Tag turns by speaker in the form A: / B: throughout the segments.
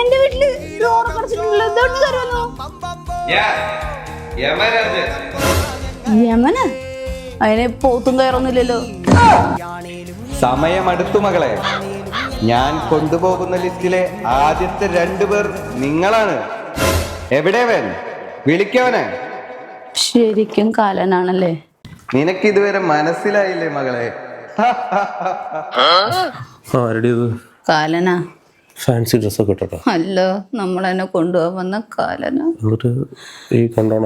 A: എന്റെ വീട്ടിൽ ഡോർ കുറച്ചിട്ടുണ്ടല്ലോ ഇതോട്ട് കയറുന്നു യമന? അതിനെ പോത്തും കയറൊന്നുമില്ലല്ലോ.
B: സമയമടുത്തു മകളെ. ഞാൻ കൊണ്ടുപോകുന്ന ലിസ്റ്റിലെ ആദ്യത്തെ രണ്ടു പേർ നിങ്ങളാണ്. എവിടെ വേൻ വിളിക്കവനെ.
A: ശരിക്കും കാലനാണല്ലേ?
B: നിനക്ക് ഇതുവരെ മനസ്സിലായില്ലേ മകളെ?
A: കാലനാ.
C: ഫാൻസി ഡ്രസ്സൊക്കെ ഇട്ടോ
A: അല്ല നമ്മളെന്നെ എന്നെ വന്ന കാലന.
C: എന്നിട്ട് ഈ
A: കണ്ടോ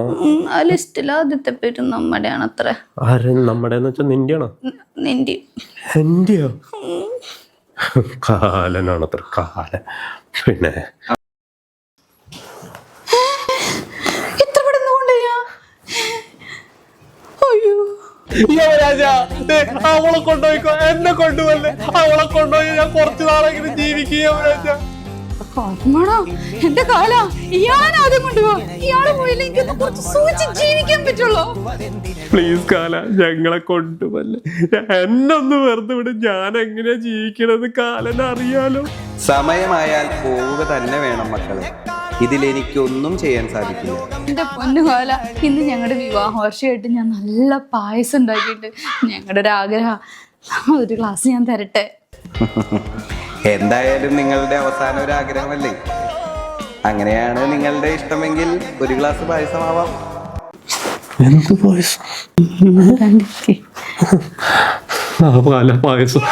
A: ആ ലിസ്റ്റിൽ ആദ്യത്തെ പേര് നമ്മുടെയാണ് അത്ര
C: ആരെ? നമ്മുടെ വെച്ചാൽ നിന്റെയാണോ?
A: നിന്റെ
C: എന്റെയോ? കാലനാണ് കാലൻ. പിന്നെ അവളെ കൊണ്ടുപോയിക്കോ. എന്നെ കൊണ്ടുപോകല്ലേ അവളെ കൊണ്ടുപോയി ഞാൻ കുറച്ചു നാളെങ്കിലും ജീവിക്കുക
A: അമ്മടാ എന്റെ കാല ഇയാളെ ആദ്യം കൊണ്ടുപോ ഇയാൾ ഒന്ന് കുറച്ച് സൂചിച്ച് ജീവിക്കാൻ പറ്റുള്ളൂ.
C: പ്ലീസ് കാല ഞങ്ങളെ കൊണ്ടുപോലെ എന്നൊന്ന് വെറുതെ വിട് ഞാൻ എങ്ങനെയാ ജീവിക്കണത് കാലനറിയാലോ
B: സമയമായാൽ പോവുക തന്നെ വേണം മക്കളെ. ഇതിലെനിക്കൊന്നും ചെയ്യാൻ സാധിക്കില്ല.
A: എന്റെ പൊന്നു കാല ഇന്ന് ഞങ്ങളുടെ വിവാഹ വർഷമായിട്ട് ഞാൻ നല്ല പായസം ഉണ്ടാക്കിയിട്ട് ഞങ്ങളുടെ ഒരു ആഗ്രഹം. ഒരു ഗ്ലാസ് ഞാൻ തരട്ടെ.
B: എന്തായാലും നിങ്ങളുടെ അവസാന ഒരു ആഗ്രഹമല്ലേ? അങ്ങനെയാണ് നിങ്ങളുടെ ഇഷ്ടമെങ്കിൽ ഒരു ഗ്ലാസ് പായസമാവാം.
C: എന്ത് പായസം. പായസം.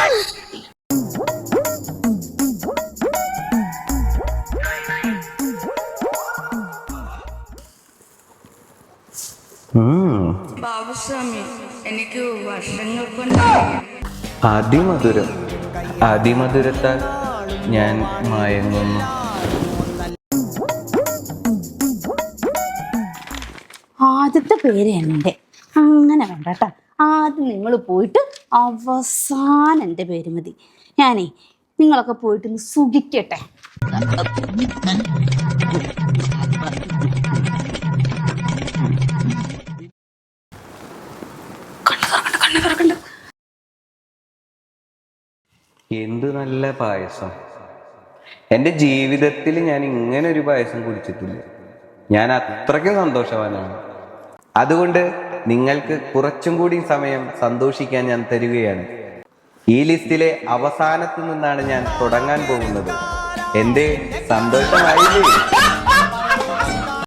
A: ബാബുസ്വാമി എനിക്ക് വർഷങ്ങൾ കൊണ്ട്
B: അതിമധുരം. അതിമധുരത്താൽ ഞാൻ മയങ്ങുന്നു.
A: ആദ്യത്തെ പേര് എന്റെ. അങ്ങനെ വേണ്ട കേട്ടോ. ആദ്യം നിങ്ങൾ പോയിട്ട് അവസാനം എന്റെ പേര് മതി. ഞാനേ നിങ്ങളൊക്കെ പോയിട്ട് സുഖിക്കട്ടെ. കണ്ണ് തുറക്കണ്ട,
B: എന്ത് നല്ല പായസം. എന്റെ ജീവിതത്തിൽ ഞാൻ ഇങ്ങനെ ഒരു പായസം കുടിച്ചിട്ടില്ല. ഞാൻ അത്രയ്ക്കും സന്തോഷവാനാണ്. അതുകൊണ്ട് നിങ്ങൾക്ക് കുറച്ചും കൂടി സമയം സന്തോഷിക്കാൻ ഞാൻ തരികയാണ്. ഈ ലിസ്റ്റിലെ അവസാനത്തു നിന്നാണ് ഞാൻ തുടങ്ങാൻ പോകുന്നത്. എന്റെ സന്തോഷമായില്ലേ?